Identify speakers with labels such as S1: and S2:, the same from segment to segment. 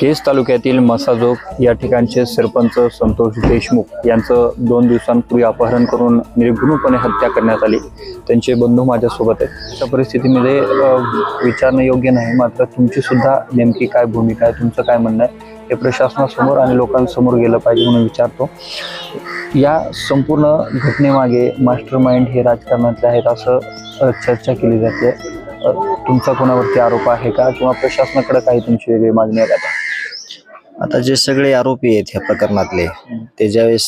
S1: केस तालुक्यातील मसाजोग या ठिकाणचे सरपंच संतोष देशमुख यांचं दोन दिवसांपूर्वी अपहरण करून निर्घृणपणे हत्या करण्यात आली. त्यांचे बंधू माझ्यासोबत आहेत. अशा परिस्थितीमध्ये विचारणं योग्य नाही. मात्र तुमचीसुद्धा नेमकी काय भूमिका आहे? तुमचं काय म्हणणं आहे? हे प्रशासनासमोर आणि लोकांसमोर गेलं पाहिजे म्हणून विचारतो. या संपूर्ण घटनेमागे मास्टर माइंड हे राजकारणातले आहेत असं चर्चा केली जाते. तुमचा कोणावरती आरोप आहे का? किंवा प्रशासनाकडे काही तुमची वेगळी मागणी आहे का?
S2: आता जे सगळे आरोपी आहेत ह्या प्रकरणातले ते ज्यावेळेस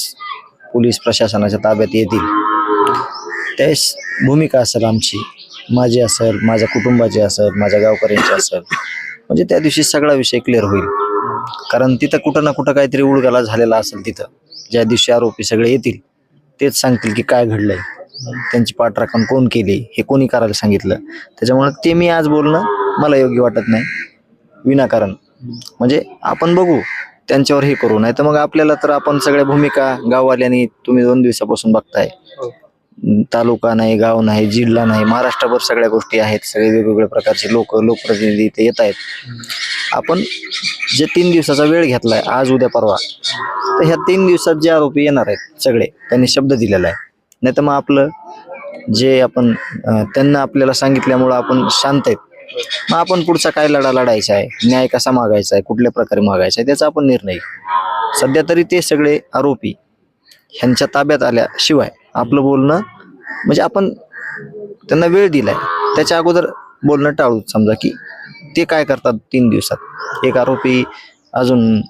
S2: पोलीस प्रशासनाच्या ताब्यात येतील त्यावेळेस भूमिका असेल आमची माझी असेल माझ्या कुटुंबाची असेल माझ्या गावकऱ्यांची असेल म्हणजे त्या दिवशी सगळा विषय क्लिअर होईल. कारण तिथं कुठं ना कुठं काहीतरी उडगाला झालेला असेल तिथं. ज्या दिवशी आरोपी सगळे येतील तेच सांगतील की काय घडलंय त्यांची पाठराखण कोण केली हे कोणी करायला सांगितलं. त्याच्यामुळे ते मी आज बोलणं मला योग्य वाटत नाही. विनाकारण. म्हणजे आपण बघू त्यांच्यावर हे करू. नाही तर मग आपल्याला तर आपण सगळ्या भूमिका गाववाल्यांनी तुम्ही दोन दिवसापासून बघताय. अं, तालुका नाही गाव नाही जिल्हा नाही महाराष्ट्रभर सगळ्या गोष्टी आहेत. सगळे वेगवेगळ्या प्रकारचे लोक लोकप्रतिनिधी इथे येत आहेत. आपण जे तीन दिवसाचा वेळ घेतलाय आज उद्या परवा तर ह्या तीन दिवसात जे आरोपी येणार आहेत सगळे त्यांनी शब्द दिलेला आहे. नाही तर मग आपलं जे आपण त्यांना आपल्याला सांगितल्यामुळं आपण शांत आहेत. मग आपण पुढचा काय लढा लढायचा आहे? न्याय कसा मागायचा आहे? कुठल्या प्रकारे मागायचा आहे? त्याचा आपण निर्णय घेऊ. सध्या तरी ते सगळे आरोपी ह्यांच्या ताब्यात आल्याशिवाय आपलं बोलणं म्हणजे आपण त्यांना वेळ दिलाय. त्याच्या अगोदर बोलणं टाळू समजा की ते काय करतात तीन दिवसात? एक आरोपी अजून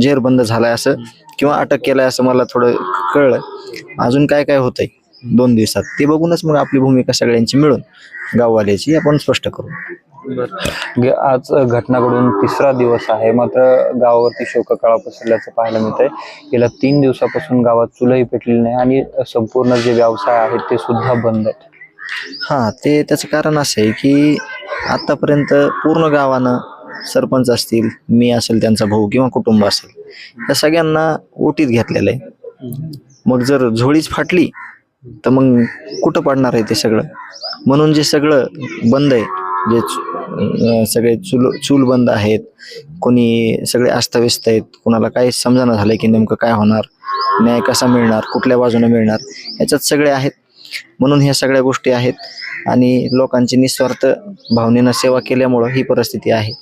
S2: जेरबंद झालाय असं किंवा अटक केलाय असं मला थोडं कळलं. अजून काय काय होतंय? दोन दिवसात. ते बघूनच मग आपली भूमिका सगळ्यांची मिळून गाववाल्याची आपण स्पष्ट करू.
S1: गे- आज घटना घडून तिसरा दिवस आहे. मात्र गावावरती शोककळा पसरल्याचं पाहायला मिळतंय. गेल्या तीन दिवसापासून गावात चुलही पेटलेली नाही आणि संपूर्ण जे व्यवसाय आहेत ते सुद्धा बंद आहेत.
S2: हा ते त्याचं कारण असं आहे की आतापर्यंत पूर्ण गावानं सरपंच असतील मी असेल त्यांचा भाऊ किंवा कुटुंब असेल या सगळ्यांना ओटीत घेतलेलं आहे. मग जर झोळीच फाटली तर मग कुठं पडणार आहे ते सगळं? म्हणून जे सगळं बंद आहे जे सगळे चूल चूल बंद आहेत कोणी सगळे अस्ताव्यस्त आहेत कोणाला काही समजाना झालं की नेमकं काय होणार न्याय कसा मिळणार कुठल्या बाजूने मिळणार ह्याच्यात सगळे आहेत. म्हणून ह्या सगळ्या गोष्टी आहेत आणि लोकांची निस्वार्थ भावनेनं सेवा केल्यामुळं ही परिस्थिती आहे.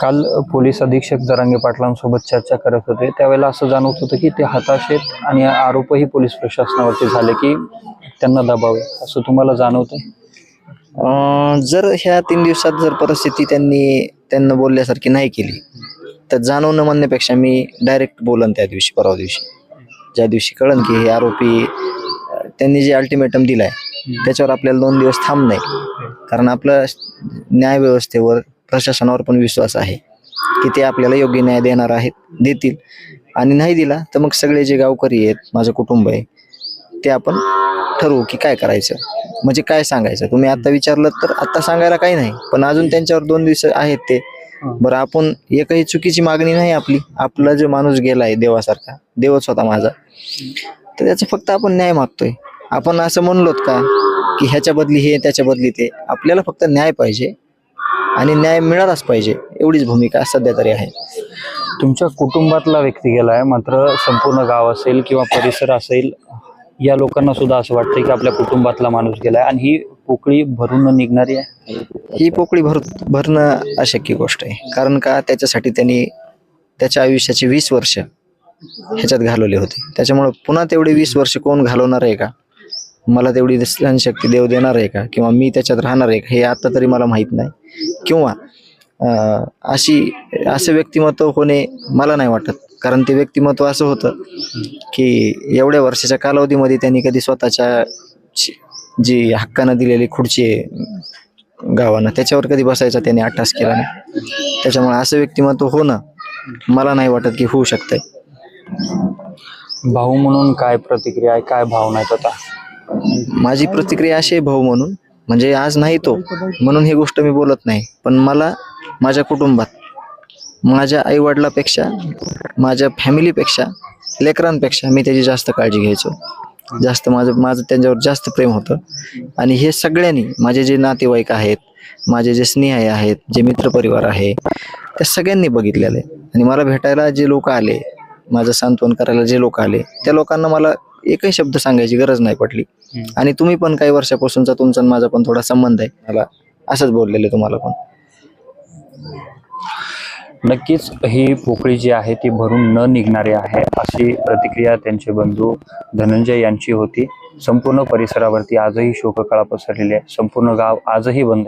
S1: काल पोलीस अधीक्षक जरांगे पाटलांसोबत चर्चा करत होते. त्यावेळेला असं जाणवत होतं की ते हताशेत आणि आरोपही पोलीस प्रशासनावरती झाले की त्यांना दबावे असं तुम्हाला
S2: जाणवतं जर ह्या तीन दिवसात जर परिस्थिती त्यांनी त्यांना बोलल्यासारखी नाही केली तर जाणवणं म्हणण्यापेक्षा मी डायरेक्ट बोलन त्या दिवशी परवा दिवशी. ज्या दिवशी कळन की हे आरोपी त्यांनी जे अल्टिमेटम दिलाय त्याच्यावर आपल्याला दोन दिवस थांब नाही. कारण आपलं न्याय व्यवस्थेवर प्रशासनावर पण विश्वास आहे की ते आपल्याला योग्य न्याय देणार आहेत देतील. आणि नाही दिला तर मग सगळे जे गावकरी आहेत माझं कुटुंब आहे ते आपण ठरवू की काय करायचं. म्हणजे काय सांगायचं? तुम्ही आता विचारलं तर आता सांगायला काही नाही पण अजून त्यांच्यावर दोन दिवस आहेत ते. बरं आपण एकही चुकीची मागणी नाही आपली. आपला जो माणूस गेलाय देवासारखा देवच होता माझा तर त्याचं फक्त आपण न्याय मागतोय. आपण असं म्हणलोत का की ह्याच्या बदली हे त्याच्या बदली ते. आपल्याला फक्त न्याय पाहिजे. आणि न्याय मिळालाच पाहिजे एवढीच भूमिका सध्या तरी आहे.
S1: तुमच्या कुटुंबातला व्यक्ती गेलाय मात्र संपूर्ण गाव असेल किंवा परिसर असेल या लोकांना सुद्धा असं वाटतंय की आपल्या कुटुंबातला माणूस गेलाय आणि ही पोकळी भरून निघणारी आहे?
S2: ही पोकळी भर भरणं अशक्य गोष्ट आहे. कारण का? त्याच्यासाठी त्यांनी त्याच्या आयुष्याची वीस वर्ष ह्याच्यात घालवले होते. त्याच्यामुळं पुन्हा तेवढे वीस वर्ष कोण घालवणार आहे का? मला तेवढी सहनशक्ती देव देणार आहे का? किंवा मी त्याच्यात राहणार आहे का? हे आता तरी मला माहीत नाही. किंवा अशी असं व्यक्तिमत्व होणे मला नाही वाटत. कारण ते व्यक्तिमत्व असं होतं की एवढ्या वर्षाच्या कालावधीमध्ये त्यांनी कधी स्वतःच्या जी हक्कानं दिलेली खुर्ची आहे गावानं त्याच्यावर कधी बसायचा त्यांनी अट्टास केला नाही. त्याच्यामुळे असं व्यक्तिमत्व होणं मला नाही वाटत की होऊ शकतंय.
S1: भाऊ म्हणून काय प्रतिक्रिया आहे? काय भावना आहेत आता?
S2: माझी प्रतिक्रिया अशी आहे भाऊ म्हणून म्हणजे आज नाही तो म्हणून ही गोष्ट मी बोलत नाही. पण मला माझ्या कुटुंबात माझ्या आईवडिलापेक्षा माझ्या फॅमिलीपेक्षा लेकरांपेक्षा मी त्याची जास्त काळजी घ्यायचो. जास्त माझं माझं त्यांच्यावर जास्त प्रेम होतं. आणि हे सगळ्यांनी माझे जे नातेवाईक आहेत माझे जे स्नेही आहेत जे मित्रपरिवार आहे त्या सगळ्यांनी बघितलेलं आहे. आणि मला भेटायला जे लोक आले माझं सांत्वन करायला जे लोक आले त्या लोकांना मला एकही शब्द सांगायची गरज नाही पडली. आणि तुम्ही पण काही वर्षापासूनचा तुमचा आणि माझा पण थोडा संबंध आहे. मला असंच बोललेले तुम्हाला पण.
S1: नक्कीच ही पोकळी जी आहे ती भरून न निघणारी आहे अशी प्रतिक्रिया त्यांचे बंधू धनंजय यांची होती. संपूर्ण परिसरावरती आजही शोककळा पसरलेली आहे. संपूर्ण गाव आजही बंद